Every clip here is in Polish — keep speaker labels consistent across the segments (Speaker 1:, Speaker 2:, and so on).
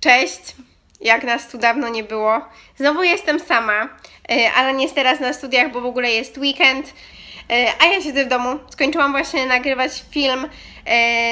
Speaker 1: Cześć, jak nas tu dawno nie było. Znowu jestem sama, e, ale nie jest teraz na studiach, bo w ogóle jest weekend, e, a ja siedzę w domu. Skończyłam właśnie nagrywać film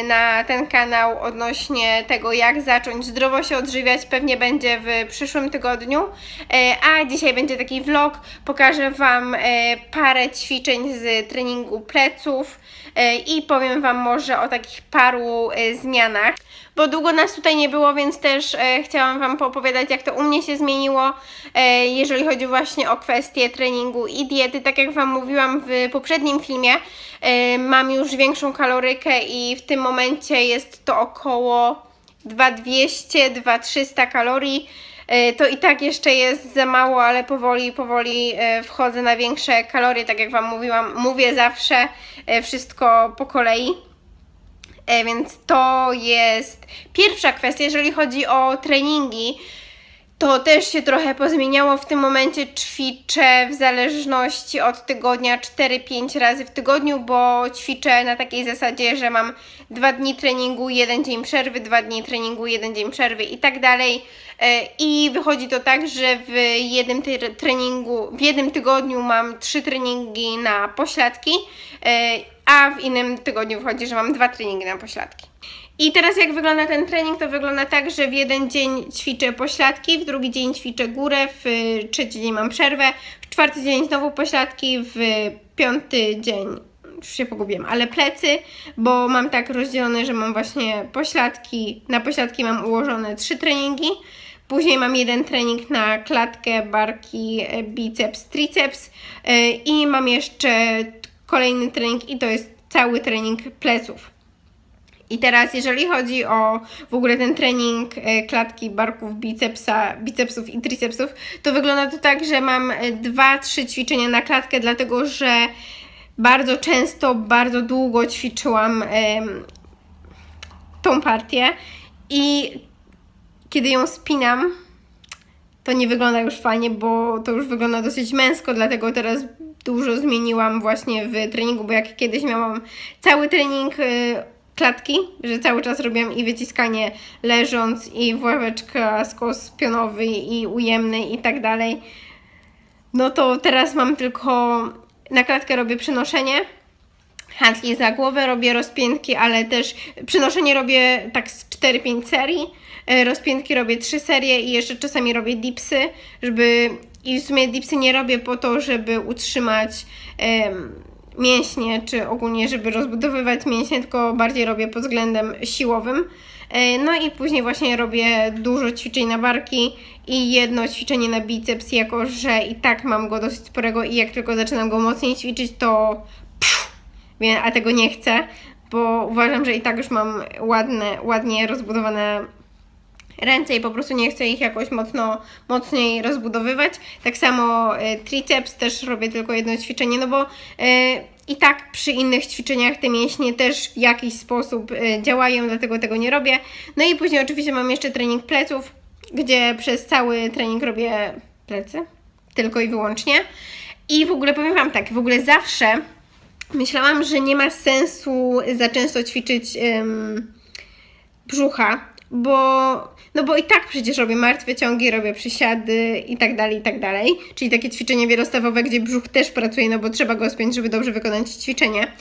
Speaker 1: na ten kanał odnośnie tego, jak zacząć zdrowo się odżywiać. Pewnie będzie w przyszłym tygodniu, E, a dzisiaj będzie taki vlog. Pokażę Wam e, parę ćwiczeń z treningu pleców e, i powiem Wam może o takich paru e, zmianach bo długo nas tutaj nie było, więc też e, chciałam Wam poopowiadać, jak to u mnie się zmieniło, e, jeżeli chodzi właśnie o kwestie treningu i diety. Tak jak Wam mówiłam w poprzednim filmie, e, mam już większą kalorykę i w tym momencie jest to około 2200-2300 kalorii. E, To i tak jeszcze jest za mało, ale powoli, powoli e, wchodzę na większe kalorie, tak jak Wam mówiłam, mówię zawsze e, wszystko po kolei. Więc to jest pierwsza kwestia, jeżeli chodzi o treningi. To też się trochę pozmieniało. W tym momencie ćwiczę w zależności od tygodnia 4-5 razy w tygodniu, bo ćwiczę na takiej zasadzie, że mam dwa dni treningu, jeden dzień przerwy, dwa dni treningu, jeden dzień przerwy i tak dalej. E, I wychodzi to tak, że w jednym treningu, w jednym tygodniu mam trzy treningi na pośladki, e, a w innym tygodniu wychodzi, że mam dwa treningi na pośladki. I teraz jak wygląda ten trening, to wygląda tak, że w jeden dzień ćwiczę pośladki, w drugi dzień ćwiczę górę, w trzeci dzień mam przerwę, w czwarty dzień znowu pośladki, w piąty dzień już się pogubiłam, ale plecy, bo mam tak rozdzielone, że mam właśnie pośladki, na pośladki mam ułożone trzy treningi, później mam jeden trening na klatkę, barki, e, biceps, triceps e, i mam jeszcze kolejny trening i to jest cały trening pleców. I teraz, jeżeli chodzi o w ogóle ten trening e, klatki, barków, bicepsa, bicepsów i tricepsów, to wygląda to tak, że mam e, dwa, trzy ćwiczenia na klatkę, dlatego że bardzo często, bardzo długo ćwiczyłam tą partię i kiedy ją spinam, to nie wygląda już fajnie, bo to już wygląda dosyć męsko, dlatego teraz dużo zmieniłam właśnie w treningu, bo jak kiedyś miałam cały trening y, klatki, że cały czas robiłam i wyciskanie leżąc, i w ławeczka skos pionowy, i ujemny, i tak dalej, no to teraz mam tylko na klatkę robię przenoszenie, handli za głowę, robię rozpiętki, ale też przenoszenie robię tak z 4-5 serii, e, rozpiętki robię 3 serie i jeszcze czasami robię dipsy, żeby i w sumie dipsy nie robię po to, żeby utrzymać em, mięśnie, czy ogólnie, żeby rozbudowywać mięśnie, tylko bardziej robię pod względem siłowym. E, No i później właśnie robię dużo ćwiczeń na barki i jedno ćwiczenie na biceps, jako że i tak mam go dosyć sporego i jak tylko zaczynam go mocniej ćwiczyć, to pff, a tego nie chcę, bo uważam, że i tak już mam ładne, ładnie rozbudowane ręce i po prostu nie chcę ich jakoś mocno, mocniej rozbudowywać. Tak samo e, triceps też robię tylko jedno ćwiczenie, no bo e, i tak przy innych ćwiczeniach te mięśnie też w jakiś sposób e, działają, dlatego tego nie robię. No i później oczywiście mam jeszcze trening pleców, gdzie przez cały trening robię plecy, tylko i wyłącznie. I w ogóle powiem Wam tak, w ogóle zawsze myślałam, że nie ma sensu za często ćwiczyć em, brzucha, bo, no bo i tak przecież robię martwe ciągi, robię przysiady i tak dalej, i tak dalej. Czyli takie ćwiczenie wielostawowe, gdzie brzuch też pracuje, no bo trzeba go spiąć, żeby dobrze wykonać ćwiczenie.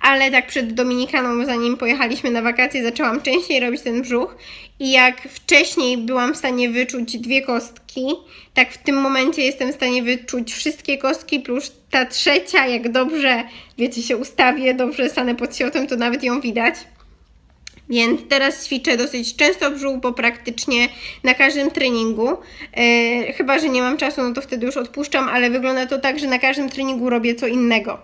Speaker 1: Ale tak przed Dominikaną, zanim pojechaliśmy na wakacje, zaczęłam częściej robić ten brzuch i jak wcześniej byłam w stanie wyczuć dwie kostki, tak w tym momencie jestem w stanie wyczuć wszystkie kostki plus ta trzecia, jak dobrze, wiecie, się ustawię, dobrze stanę pod siłotem, to nawet ją widać. Więc teraz ćwiczę dosyć często brzuch, bo praktycznie na każdym treningu. E, chyba, że nie mam czasu, no to wtedy już odpuszczam, ale wygląda to tak, że na każdym treningu robię co innego.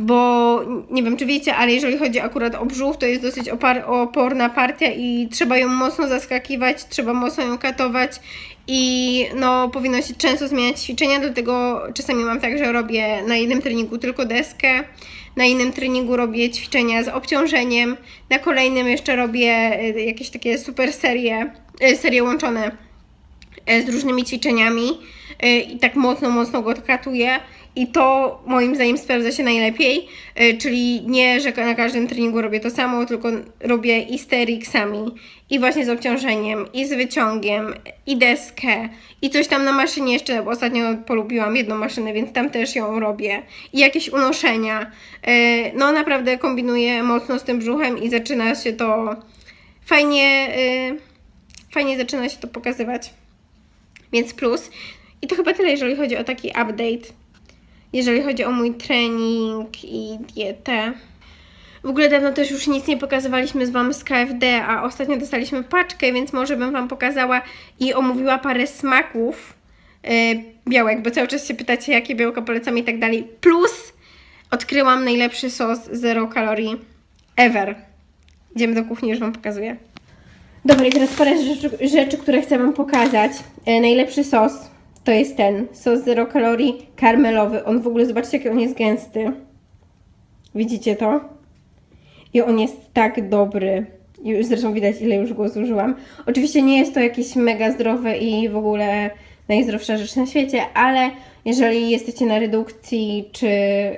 Speaker 1: Bo nie wiem, czy wiecie, ale jeżeli chodzi akurat o brzuch, to jest dosyć oporna partia i trzeba ją mocno zaskakiwać, trzeba mocno ją katować i no powinno się często zmieniać ćwiczenia, dlatego czasami mam tak, że robię na jednym treningu tylko deskę, na innym treningu robię ćwiczenia z obciążeniem, na kolejnym jeszcze robię y, jakieś takie super serie, y, serie łączone e, z różnymi ćwiczeniami y, i tak mocno, mocno go katuję. I to moim zdaniem sprawdza się najlepiej, y, czyli nie, że na każdym treningu robię to samo, tylko robię i TRX-ami, i właśnie z obciążeniem, i z wyciągiem, i deskę, i coś tam na maszynie jeszcze, bo ostatnio polubiłam jedną maszynę, więc tam też ją robię, i jakieś unoszenia. Y, No naprawdę kombinuję mocno z tym brzuchem i zaczyna się to fajnie, y, fajnie zaczyna się to pokazywać. Więc plus. I to chyba tyle, jeżeli chodzi o taki update. Jeżeli chodzi o mój trening i dietę. W ogóle dawno też już nic nie pokazywaliśmy z Wam z KFD, a ostatnio dostaliśmy paczkę, więc może bym Wam pokazała i omówiła parę smaków yy, białek, bo cały czas się pytacie, jakie białka polecam i tak dalej. Plus odkryłam najlepszy sos zero kalorii ever. Idziemy do kuchni, już Wam pokazuję. Dobra, i teraz parę rzeczy, rzeczy które chcę Wam pokazać. E, najlepszy sos to jest ten, sos zero kalorii karmelowy. On w ogóle, zobaczcie jaki on jest gęsty. Widzicie to? I on jest tak dobry. Już zresztą widać ile już go zużyłam. Oczywiście nie jest to jakieś mega zdrowe i w ogóle najzdrowsza rzecz na świecie, ale jeżeli jesteście na redukcji, czy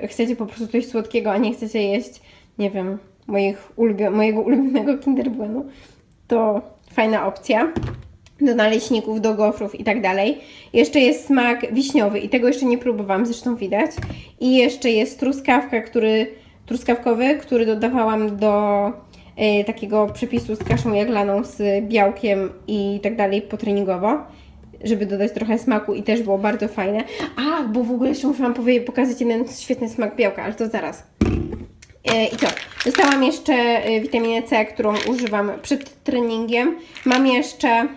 Speaker 1: chcecie po prostu coś słodkiego, a nie chcecie jeść, nie wiem, moich ulubio- mojego ulubionego Kinder Bueno, to fajna opcja do naleśników, do gofrów i tak dalej. Jeszcze jest smak wiśniowy i tego jeszcze nie próbowałam, zresztą widać. I jeszcze jest truskawka, który, truskawkowy, który dodawałam do e, takiego przepisu z kaszą jaglaną, z białkiem i tak dalej potreningowo, żeby dodać trochę smaku i też było bardzo fajne. A, bo w ogóle jeszcze muszę powiedzieć, pokazać jeden świetny smak białka, ale to zaraz. E, I co? Dostałam jeszcze e, witaminę C, którą używam przed treningiem. Mam jeszcze.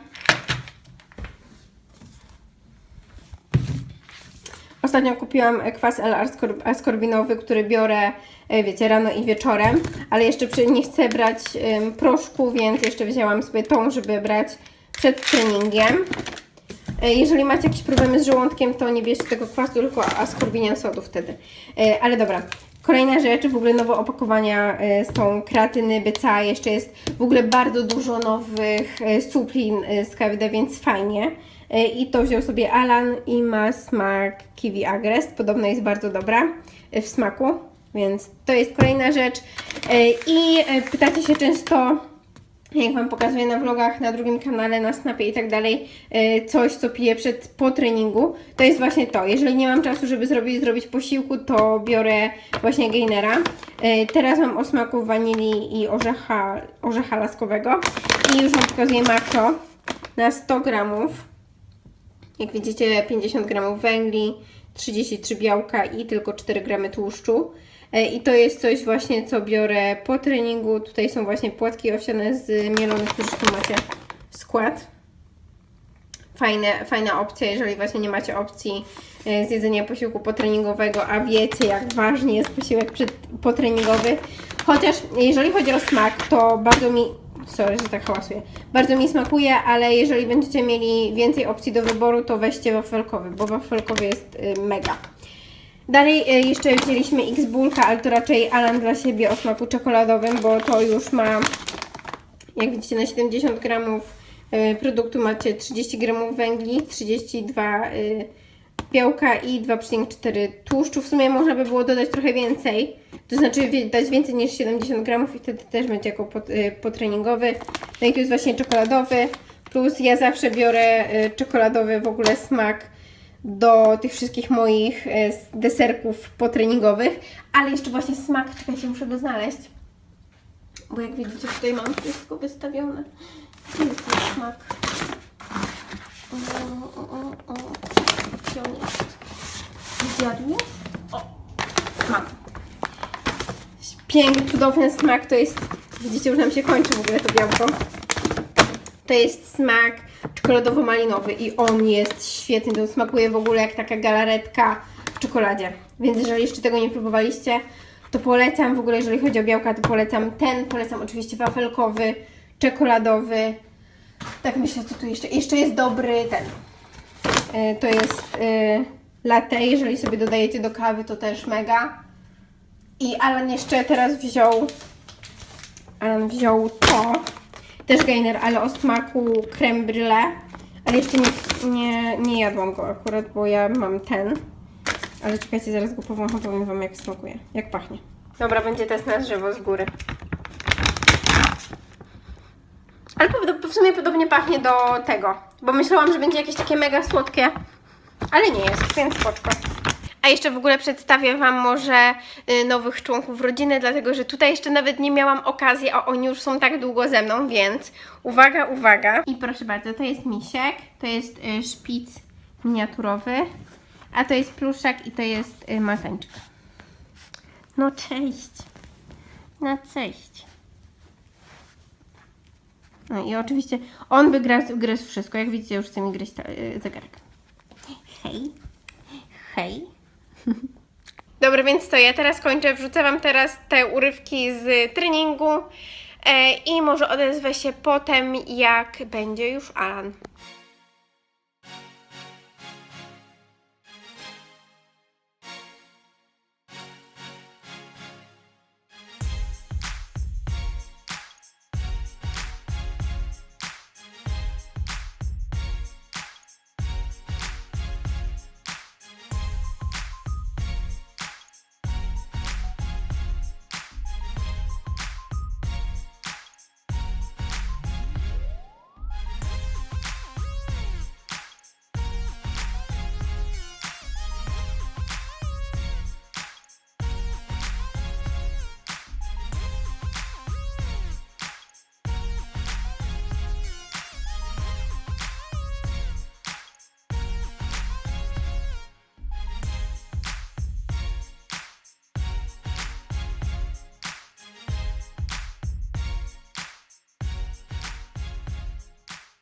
Speaker 1: Ostatnio kupiłam kwas L-askorbinowy, który biorę, e, wiecie, rano i wieczorem, ale jeszcze nie chcę brać proszku, więc jeszcze wzięłam sobie tą, żeby brać przed treningiem. E, Jeżeli macie jakieś problemy z żołądkiem, to nie bierzcie tego kwasu, tylko askorbinian sodu wtedy. E, Ale dobra, kolejna rzecz, w ogóle nowe opakowania są kreatyny, BCA, jeszcze jest w ogóle bardzo dużo nowych suplin z KWD, więc fajnie. E, I to wziął sobie Alan i ma smak Kiwi Agrest, podobno jest bardzo dobra e, w smaku, więc to jest kolejna rzecz. E, I pytacie się często, jak Wam pokazuję na vlogach, na drugim kanale, na Snapie i tak dalej, coś, co piję przed, po treningu, to jest właśnie to. Jeżeli nie mam czasu, żeby zrobić, zrobić posiłku, to biorę właśnie gainera. Teraz mam o smaku wanilii i orzecha, orzecha laskowego. I już Wam pokazuję makro na 100 gramów. Jak widzicie, 50 gramów węgli, 33 białka i tylko 4 gramy tłuszczu. E, I to jest coś właśnie, co biorę po treningu. Tutaj są właśnie płatki owsiane z mielonych, zresztą macie skład. Fajne, fajna opcja, jeżeli właśnie nie macie opcji e, zjedzenia posiłku potreningowego, a wiecie, jak ważny jest posiłek przed, potreningowy. Chociaż jeżeli chodzi o smak, to bardzo mi Sorry, że tak hałasuję. Bardzo mi smakuje, ale jeżeli będziecie mieli więcej opcji do wyboru, to weźcie wafelkowy, bo wafelkowy jest y, mega. Dalej y, jeszcze wzięliśmy X-Bulka, ale to raczej Alan dla siebie o smaku czekoladowym, bo to już ma, jak widzicie, na 70 gramów y, produktu macie 30 gramów węgli, 32 y, białka i 2,4 tłuszczu. W sumie można by było dodać trochę więcej, to znaczy dać więcej niż 70 gramów i wtedy też będzie jako y, potreningowy. No i tu jest właśnie czekoladowy, plus ja zawsze biorę y, czekoladowy w ogóle smak do tych wszystkich moich y, deserków potreningowych, ale jeszcze właśnie smak, czekajcie, muszę go znaleźć, bo jak widzicie tutaj mam wszystko wystawione. Gdzie jest ten smak? O, o, o, o. Jest? Zjadł? O, mam. Piękny, cudowny smak to jest, widzicie, już nam się kończy w ogóle to białko. To jest smak czekoladowo-malinowy i on jest świetny. To smakuje w ogóle jak taka galaretka w czekoladzie. Więc jeżeli jeszcze tego nie próbowaliście, to polecam. W ogóle jeżeli chodzi o białka, to polecam ten. Polecam oczywiście wafelkowy, czekoladowy. Tak myślę, co tu jeszcze? Jeszcze jest dobry ten. E, To jest e, latte. Jeżeli sobie dodajecie do kawy, to też mega. I Alan jeszcze teraz wziął Alan wziął to, też gainer, ale o smaku creme brulee, ale jeszcze nie, nie, nie jadłam go akurat, bo ja mam ten. Ale czekajcie, zaraz go powącham, powiem Wam jak smakuje, jak pachnie. Dobra, będzie test na drzewo z góry. Ale w sumie podobnie pachnie do tego, bo myślałam, że będzie jakieś takie mega słodkie, ale nie jest, więc spoczko. A jeszcze w ogóle przedstawię Wam może y, nowych członków rodziny, dlatego że tutaj jeszcze nawet nie miałam okazji, a oni już są tak długo ze mną, więc uwaga, uwaga. I proszę bardzo, to jest misiek, to jest y, szpic miniaturowy, a to jest pluszak i to jest y, makańczyk. No cześć. No cześć. No i oczywiście on by gryzł, gryzł wszystko. Jak widzicie, już chce mi gryźć y, zegarek. Hej. Hej. Dobra, więc to ja teraz kończę. Wrzucę Wam teraz te urywki z treningu e, i może odezwę się potem, jak będzie już Alan.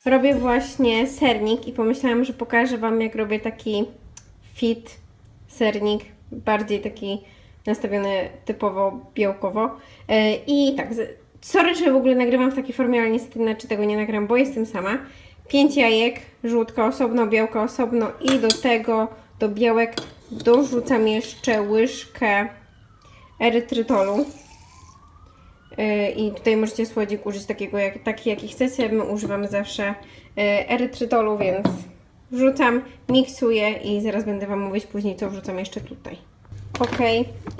Speaker 1: Robię właśnie sernik i pomyślałam, że pokażę Wam, jak robię taki fit sernik, bardziej taki nastawiony typowo białkowo. E, I tak, sorry, że w ogóle nagrywam w takiej formie, ale niestety inaczej tego nie nagram, bo jestem sama. 5 jajek, żółtka osobno, białka osobno i do tego, do białek dorzucam jeszcze łyżkę erytrytolu. Yy, I tutaj możecie słodzik użyć takiego, jak, taki jaki chcecie. My używamy zawsze yy, erytrytolu, więc wrzucam, miksuję i zaraz będę Wam mówić później, co wrzucam jeszcze tutaj. Ok,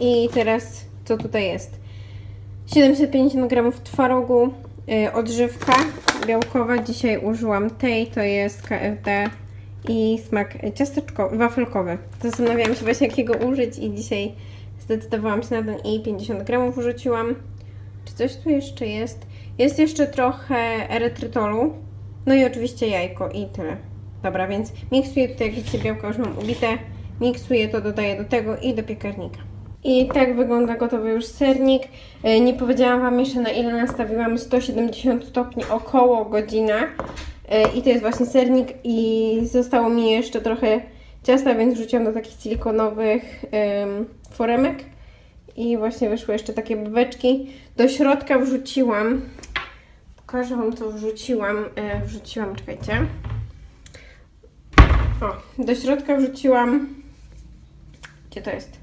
Speaker 1: i teraz co tutaj jest? 750 g twarogu, yy, odżywka białkowa. Dzisiaj użyłam tej, to jest KFD i smak ciasteczkowy, wafelkowy. Zastanawiałam się właśnie jakiego użyć i dzisiaj zdecydowałam się na ten i 50 g wrzuciłam. Czy coś tu jeszcze jest? Jest jeszcze trochę erytrytolu. No i oczywiście jajko i tyle. Dobra, więc miksuję tutaj, jak widzicie, białka już mam ubite. Miksuję to, dodaję do tego i do piekarnika. I tak wygląda gotowy już sernik. E, Nie powiedziałam Wam jeszcze na ile nastawiłam 170 stopni, około godzina. E, I to jest właśnie sernik i zostało mi jeszcze trochę ciasta, więc wrzuciłam do takich silikonowych em, foremek. I właśnie wyszły jeszcze takie babeczki. Do środka wrzuciłam. Pokażę Wam, co wrzuciłam. E, wrzuciłam, czekajcie. O, do środka wrzuciłam. Gdzie to jest?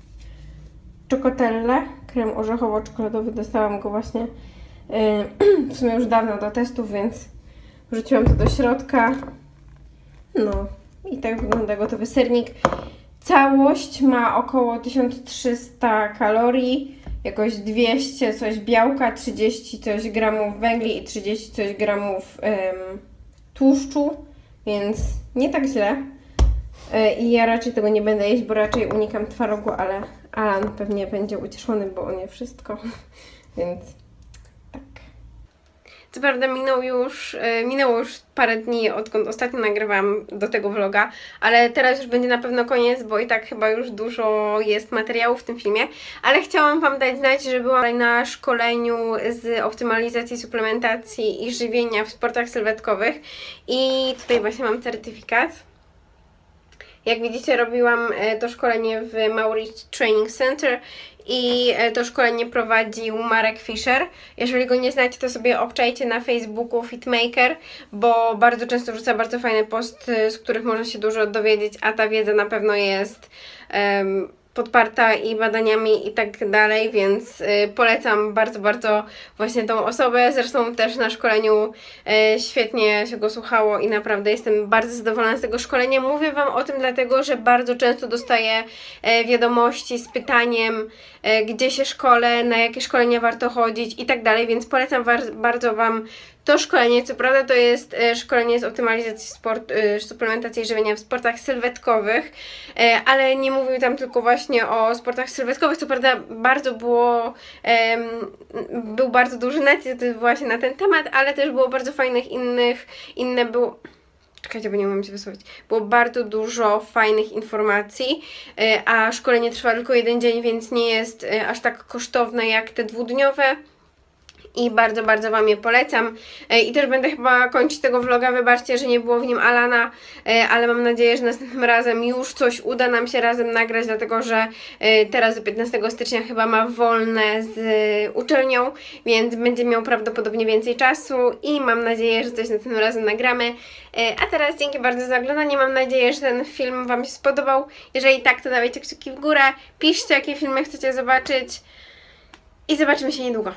Speaker 1: Czokotelle. Krem orzechowo-czekoladowy. Dostałam go właśnie e, w sumie już dawno do testów, więc wrzuciłam to do środka. No i tak wygląda gotowy sernik. Całość ma około 1300 kalorii, jakoś 200 coś białka, 30 coś gramów węgli i 30 coś gramów em, tłuszczu, więc nie tak źle. E, I ja raczej tego nie będę jeść, bo raczej unikam twarogu, ale Alan pewnie będzie ucieszony, bo on je wszystko, więc. Co prawda minął już, e, minęło już parę dni, odkąd ostatnio nagrywałam do tego vloga, ale teraz już będzie na pewno koniec, bo i tak chyba już dużo jest materiału w tym filmie, ale chciałam Wam dać znać, że byłam na szkoleniu z optymalizacji suplementacji i żywienia w sportach sylwetkowych i tutaj właśnie mam certyfikat. Jak widzicie, robiłam e, to szkolenie w Maurich Training Center i e, to szkolenie prowadził Marek Fischer. Jeżeli go nie znacie, to sobie obczajcie na Facebooku Fitmaker, bo bardzo często wrzuca bardzo fajne posty, z których można się dużo dowiedzieć, a ta wiedza na pewno jest em, podparta i badaniami i tak dalej, więc y, polecam bardzo, bardzo właśnie tą osobę. Zresztą też na szkoleniu y, świetnie się go słuchało i naprawdę jestem bardzo zadowolona z tego szkolenia. Mówię Wam o tym dlatego, że bardzo często dostaję e, wiadomości z pytaniem, gdzie się szkole, na jakie szkolenia warto chodzić i tak dalej, więc polecam bardzo Wam to szkolenie. Co prawda to jest e, szkolenie z optymalizacji sport, e, suplementacji żywienia w sportach sylwetkowych, e, ale nie mówił tam tylko właśnie o sportach sylwetkowych. Co prawda bardzo było, był bardzo duży nacisk właśnie na ten temat, ale też było bardzo fajnych innych, inne było... Czekajcie, bo nie umiem się wysłowić. Było bardzo dużo fajnych informacji, a szkolenie trwa tylko jeden dzień, więc nie jest aż tak kosztowne jak te dwudniowe i bardzo, bardzo Wam je polecam. E, I też będę chyba kończyć tego vloga. Wybaczcie, że nie było w nim Alana, e, ale mam nadzieję, że następnym razem już coś uda nam się razem nagrać, dlatego że e, teraz do 15 stycznia chyba ma wolne z uczelnią, więc będzie miał prawdopodobnie więcej czasu i mam nadzieję, że coś następnym razem nagramy. A teraz dzięki bardzo za oglądanie. Mam nadzieję, że ten film Wam się spodobał. Jeżeli tak, to dawajcie kciuki w górę. Piszcie, jakie filmy chcecie zobaczyć. I zobaczymy się niedługo.